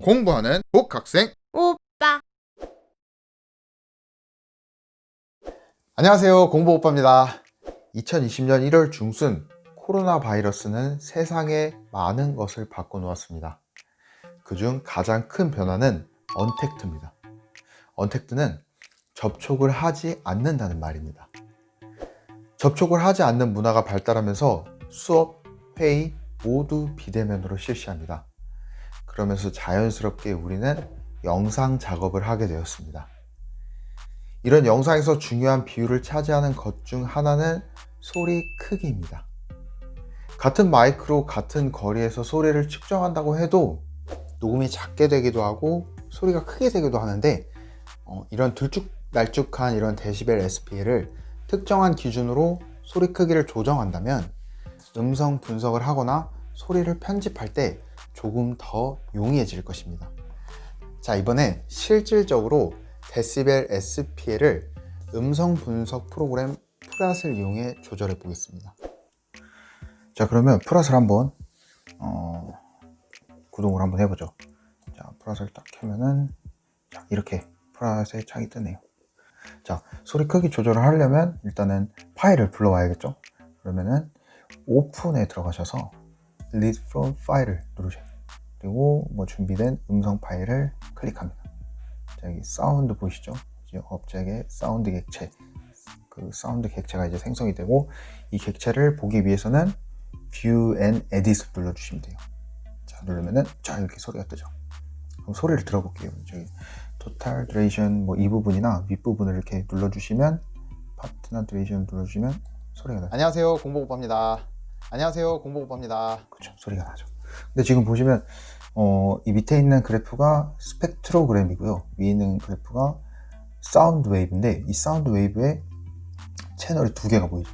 공부하는 복학생. 오빠. 안녕하세요. 공부 오빠입니다. 2020년 1월 중순 코로나 바이러스는 세상에 많은 것을 바꿔놓았습니다. 그중 가장 큰 변화는 언택트입니다. 언택트는 접촉을 하지 않는다는 말입니다. 접촉을 하지 않는 문화가 발달하면서 수업, 회의 모두 비대면으로 실시합니다 그러면서 자연스럽게 우리는 영상 작업을 하게 되었습니다. 이런 영상에서 중요한 비율을 차지하는 것 중 하나는 소리 크기입니다. 같은 마이크로 같은 거리에서 소리를 측정한다고 해도 녹음이 작게 되기도 하고 소리가 크게 되기도 하는데 어, 이런 들쭉날쭉한 이런 데시벨 SP를 특정한 기준으로 소리 크기를 조정한다면 음성 분석을 하거나 소리를 편집할 때 조금 더 용이해질 것입니다. 자, 이번에 실질적으로 데시벨 SPL을 음성 분석 프로그램 프랏을 이용해 조절해 보겠습니다. 자, 그러면 프랏을 한번 어, 구동을 한번 해보죠. 자, 프랏을 딱 켜면은 자, 이렇게 프랏의 창이 뜨네요. 자, 소리 크기 조절을 하려면 일단은 파일을 불러와야겠죠. 그러면은 오픈에 들어가셔서 read from 파일을 누르셔요. 그리고 뭐 준비된 음성 파일을 클릭합니다. 자, 여기 사운드 보이시죠? 이제 업적의 사운드 객체. 그 사운드 객체가 이제 생성이 되고 이 객체를 보기 위해서는 View and Edit을 눌러주시면 돼요. 자, 누르면은 자, 이렇게 소리가 뜨죠. 그럼 소리를 들어볼게요. 저기 토탈 드레이션 뭐이 부분이나 윗 부분을 이렇게 눌러주시면 파트나 드레이션 눌러주시면 소리가 나요. 안녕하세요. 공복오빠입니다. 안녕하세요. 공복오빠입니다. 그렇죠. 소리가 나죠. 근데 지금 보시면 어, 이 밑에 있는 그래프가 스펙트로그램이고요. 위에 있는 그래프가 사운드 웨이브인데 이 사운드 웨이브에 채널이 두 개가 보이죠.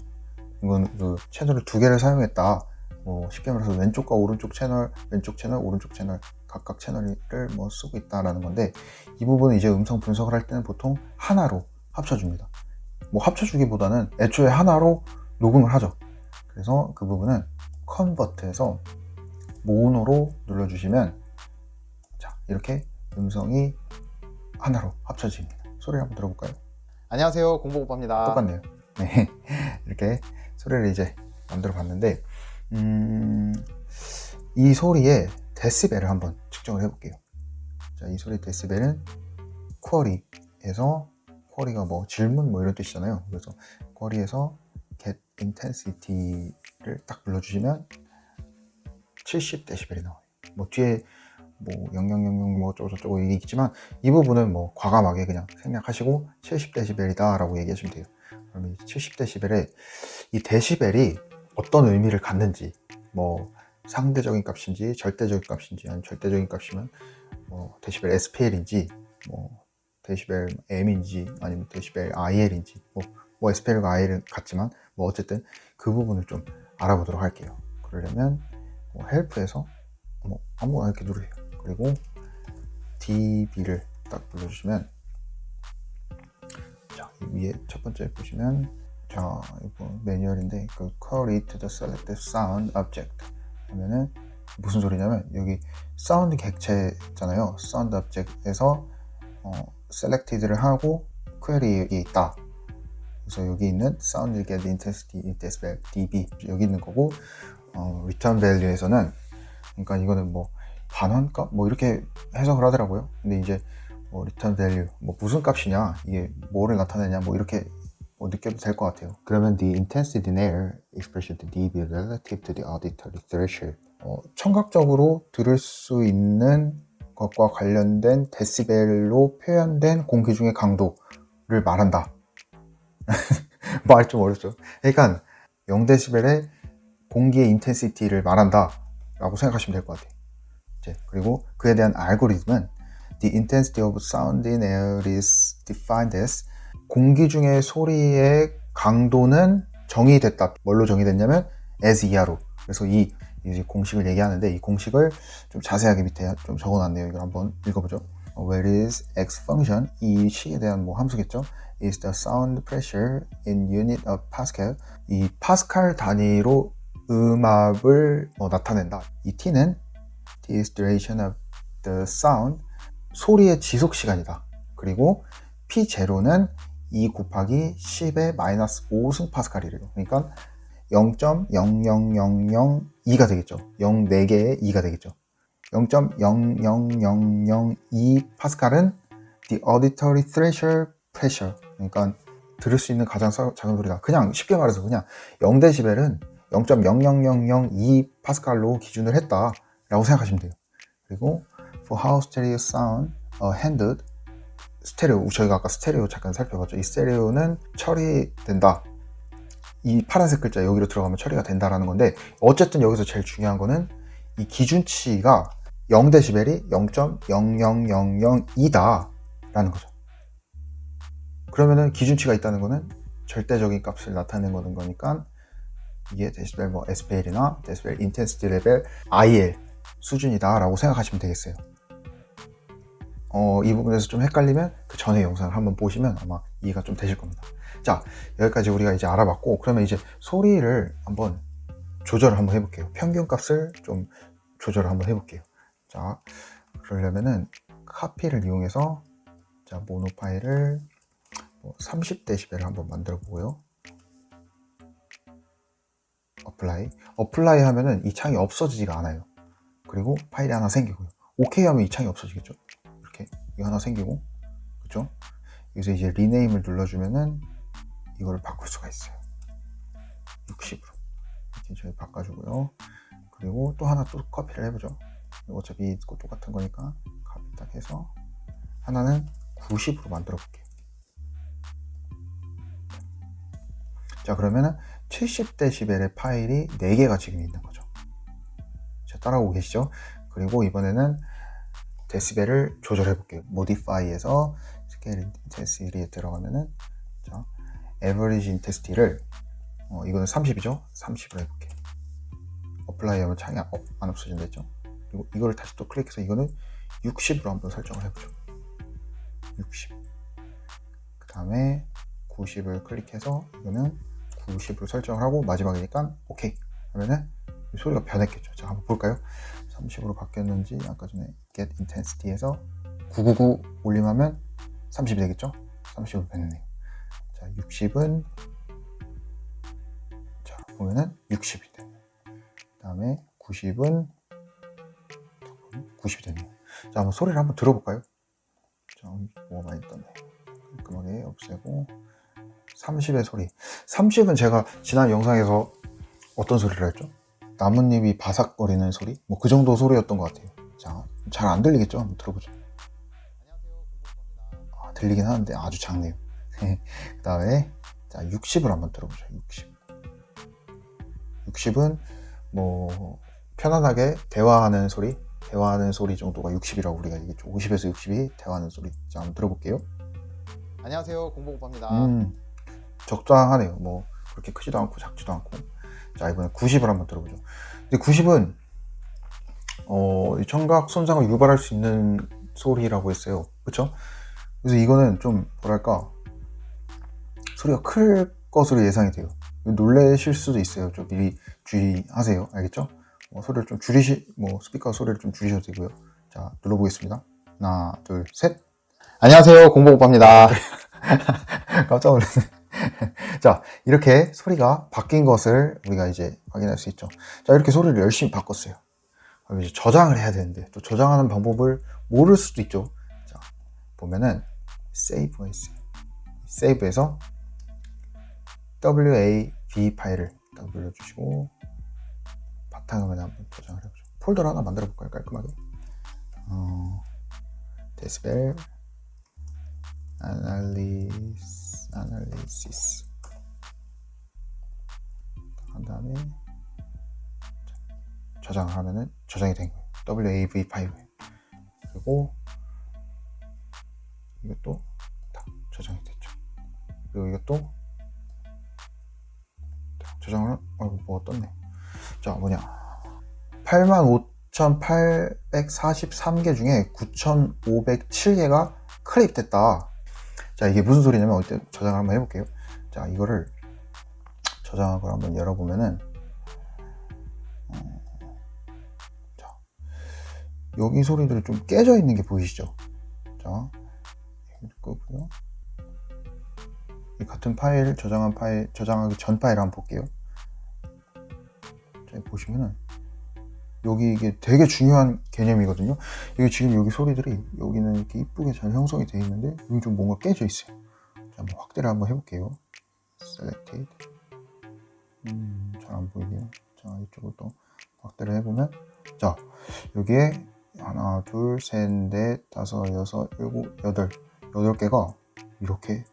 이건 그 채널을 두 개를 사용했다. 뭐 쉽게 말해서 왼쪽과 오른쪽 채널, 왼쪽 채널, 오른쪽 채널 각각 채널을 뭐 쓰고 있다라는 건데 이 부분은 이제 음성 분석을 할 때는 보통 하나로 합쳐줍니다. 뭐 합쳐주기보다는 애초에 하나로 녹음을 하죠. 그래서 그 부분은 컨버트해서 모노로 눌러주시면 자 이렇게 음성이 하나로 합쳐집니다. 소리 한번 들어볼까요? 안녕하세요 공보오빠입니다. 똑같네요. 네 이렇게 소리를 이제 만들어 봤는데 음, 이 소리의 데시벨을 한번 측정을 해볼게요. 자, 이 소리 데시벨은 쿼리에서 쿼리가 뭐 질문 뭐 이런 뜻이잖아요. 그래서 쿼리에서 get intensity를 딱 눌러주시면 70데시벨이 나와요. 뭐 뒤에 뭐 0000 뭐 어쩌고 저쩌고 얘기 있지만 이 부분은 뭐 과감하게 그냥 생략하시고 70데시벨이다 라고 얘기하시면 돼요. 그러면 70데시벨에 이 데시벨이 어떤 의미를 갖는지 뭐 상대적인 값인지 절대적인 값인지 아니면 절대적인 값이면 뭐 데시벨 SPL인지 뭐 데시벨 M인지 아니면 데시벨 IL인지 뭐, 뭐 SPL과 IL 같지만 뭐 어쨌든 그 부분을 좀 알아보도록 할게요. 그러려면 뭐 헬프에서 뭐 아무거나 이렇게 누르세요. 그리고 DB를 딱 눌러주시면 자 위에 첫 번째 보시면 자 이거 매뉴얼인데 그 Query to the selected sound object 하면은 무슨 소리냐면 여기 사운드 객체잖아요. 사운드 object에서 어, selected를 하고 query에 있다. 그래서 여기 있는 sound get intensity decibel dB 여기 있는 거고 어, return value에서는 그러니까 이거는 뭐 반환값 뭐 이렇게 해석을 하더라고요. 근데 이제 뭐 return value 뭐 무슨 값이냐 이게 뭐를 나타내냐 뭐 이렇게 뭐 느껴도 될 것 같아요. 그러면 the intensity in air expression to dB relative to the auditory threshold 어, 청각적으로 들을 수 있는 것과 관련된 데시벨로 표현된 공기 중의 강도를 말한다. 말 좀 어렵죠. 그러니까 0데시벨의 공기의 인텐시티를 말한다 라고 생각하시면 될 것 같아요. 이제 그리고 그에 대한 알고리즘은 The intensity of sound in air is defined as 공기 중의 소리의 강도는 정의됐다. 뭘로 정의됐냐면 as 이하로. 그래서 이 공식을 얘기하는데 이 공식을 좀 자세하게 밑에 좀 적어놨네요. 이걸 한번 읽어보죠. Where is x function? 이 식에 대한 뭐 함수겠죠? Is the sound pressure in unit of Pascal? 이 파스칼 단위로 음압을 어, 나타낸다. 이 t는 the duration of the sound 소리의 지속 시간이다. 그리고 P0는 2 곱하기 10의 마이너스 5 승 파스칼이래요. 그러니까 0.00002가 되겠죠. 0 4개의 2가 되겠죠. 0.00002 파스칼은 the auditory threshold pressure. 그러니까 들을 수 있는 가장 사- 작은 소리다. 그냥 쉽게 말해서 그냥 0데시벨은 0.00002 파스칼로 기준을 했다라고 생각하시면 돼요. 그리고 for how stereo sound uh, handled 스테레오 저희가 아까 스테레오 잠깐 살펴봤죠. 이 스테레오는 처리된다. 이 파란색 글자 여기로 들어가면 처리가 된다라는 건데 어쨌든 여기서 제일 중요한 거는 이 기준치가 0데시벨이 0.00002다라는 거죠. 그러면은 기준치가 있다는 거는 절대적인 값을 나타내는 거는 거니까 이게 데시벨 뭐 SPL이나 데시벨 인텐시티 레벨 IL 수준이다라고 생각하시면 되겠어요. 어, 이 부분에서 좀 헷갈리면 그 전에 영상을 한번 보시면 아마 이해가 좀 되실 겁니다. 자, 여기까지 우리가 이제 알아봤고, 그러면 이제 소리를 한번 조절을 한번 해볼게요. 평균 값을 좀 조절을 한번 해볼게요. 자, 그러려면은 카피를 이용해서 자, 모노 파일을 30데시벨을 한번 만들어 보고요. 어플라이. 어플라이 하면은 이 창이 없어지지가 않아요. 그리고 파일이 하나 생기고요. 오케이 하면 이 창이 없어지겠죠. 이렇게 이거 하나 생기고 그죠? 여기서 이제 리네임을 눌러주면은 이거를 바꿀 수가 있어요. 60으로 이렇게 저희 바꿔주고요. 그리고 또 하나 또 커피를 해보죠. 어차피 똑같은 거니까 카피 딱 해서 하나는 90으로 만들어 볼게요. 자 그러면은 70데시벨의 파일이 4개가 지금 있는 거죠. 자 따라오고 계시죠? 그리고 이번에는 데시벨을 조절해 볼게요. modify에서 스케일 인텐시티에 들어가면은 자, average intensity를 어, 이거는 30이죠? 30으로 해 볼게요. 어플라이 하면 창이 안, 없- 안 없어진다 했죠? 그리고 이거를 다시 또 클릭해서 이거는 60으로 한번 설정을 해 보죠. 60. 그 다음에 90을 클릭해서 이거는 90으로 설정을 하고 마지막이니까 오케이 하면은 이 소리가 변했겠죠. 자 한번 볼까요? 30으로 바뀌었는지 아까 전에 get intensity에서 999 올림하면 30이 되겠죠? 30으로 변했네요. 자 60은 자 보면은 60이 되네요. 그 다음에 90은 90이 되네요. 자 한번 소리를 한번 들어볼까요? 자 뭐가 많이 떴네. 깔끔하게 없애고 30의 소리. 30은 제가 지난 영상에서 어떤 소리를 했죠? 나뭇잎이 바삭거리는 소리? 뭐 그 정도 소리였던 것 같아요. 자, 잘 안 들리겠죠? 한번 들어보죠. 아, 들리긴 하는데 아주 작네요. 그 다음에 자 60을 한번 들어보죠. 60. 60은 뭐 편안하게 대화하는 소리, 대화하는 소리 정도가 60이라고 우리가 얘기했죠. 50에서 60이 대화하는 소리. 자, 한번 들어볼게요. 안녕하세요 공보오빠입니다 음, 적당하네요. 뭐 그렇게 크지도 않고 작지도 않고. 자 이번에 90을 한번 들어보죠. 근데 90은 어, 이 청각 손상을 유발할 수 있는 소리라고 했어요. 그렇죠? 그래서 이거는 좀 뭐랄까 소리가 클 것으로 예상이 돼요. 놀라실 수도 있어요. 좀 미리 주의하세요. 알겠죠? 뭐 소리를 좀 줄이시, 뭐 스피커 소리를 좀 줄이셔도 되고요. 자 눌러보겠습니다. 하나, 둘, 셋. 안녕하세요 공보오빠입니다 깜짝 놀랐네. 자, 이렇게 소리가 바뀐 것을 우리가 이제 확인할 수 있죠. 자, 이렇게 소리를 열심히 바꿨어요. 그럼 이제 저장을 해야 되는데, 또 저장하는 방법을 모를 수도 있죠. 자, 보면은, 세이브가 있어요. 세이브에서 WAV 파일을 딱 눌러주시고, 바탕화면에 한번 저장을 해보죠. 폴더를 하나 만들어 볼까요? 깔끔하게. 어, 데시벨, 아날리스 아날리시스 한 다음에 저장을 하면은 저장이 된 거예요. WAV 파일에 그리고 이것도 다 저장이 됐죠. 그리고 이것도 다 저장을 아이고 뭐가 떴네. 자 뭐냐 85,843개 중에 9,507개가 클립됐다. 자 이게 무슨 소리냐면 어때 저장을 한번 해볼게요 자 이거를 저장한 걸 한번 열어보면은 어, 자 여기 소리들이 좀 깨져 있는 게 보이시죠? 자, 끄고요. 이 같은 파일 저장한 파일 저장하기 전 파일 한번 볼게요. 자, 보시면은 여기 이게 되게 중요한 개념이거든요. 이게 지금 여기 소리들이 여기는 이렇게 이쁘게 잘 형성이 되어 있는데 여기 좀 뭔가 깨져 있어요. 자, 한번 확대를 한번 해볼게요. Selected. 음, 잘 안 보이네요. 자, 이쪽을 또 확대를 해보면 자, 여기에 하나, 둘, 셋, 넷, 다섯, 여섯, 일곱, 여덟, 여덟 개가 이렇게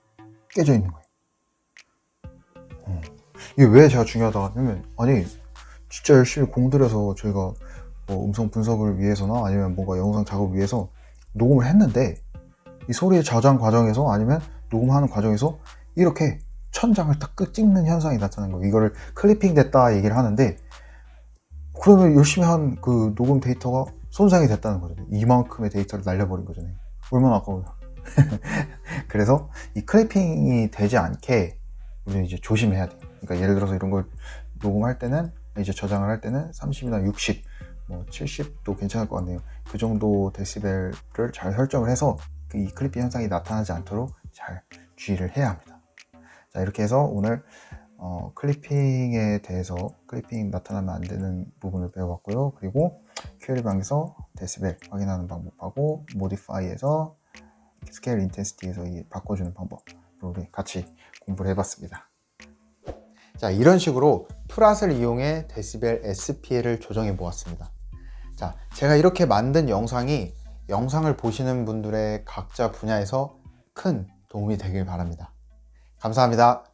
깨져 있는 거예요. 어. 이게 왜 제가 중요하다 하냐면, 아니, 진짜 열심히 공들여서 저희가 뭐 음성 분석을 위해서나 아니면 뭔가 영상 작업을 위해서 녹음을 했는데, 이 소리의 저장 과정에서 아니면 녹음하는 과정에서 이렇게 천장을 딱 끝 찍는 현상이 나타나는 거예요. 이거를 클리핑 됐다 얘기를 하는데, 그러면 열심히 한 그 녹음 데이터가 손상이 됐다는 거잖아요. 이만큼의 데이터를 날려버린 거잖아요. 얼마나 아까워요. 그래서 이 클리핑이 되지 않게 우리는 이제 조심해야 돼요. 그러니까 예를 들어서 이런 걸 녹음할 때는 이제 저장을 할 때는 30이나 60, 뭐 70도 괜찮을 것 같네요. 그 정도 데시벨을 잘 설정을 해서 그이 클리핑 현상이 나타나지 않도록 잘 주의를 해야 합니다. 자 이렇게 해서 오늘 어, 클리핑에 대해서 클리핑 나타나면 안 되는 부분을 배워봤고요. 그리고 QL 방에서 데시벨 확인하는 방법하고 모디파이에서 스케일 인텐시티에서 이 바꿔주는 방법을 우리 같이 공부를 해봤습니다. 자 이런 식으로 프랏을 이용해 데시벨 SPL을 조정해 보았습니다. 자 제가 이렇게 만든 영상이 영상을 보시는 분들의 각자 분야에서 큰 도움이 되길 바랍니다. 감사합니다.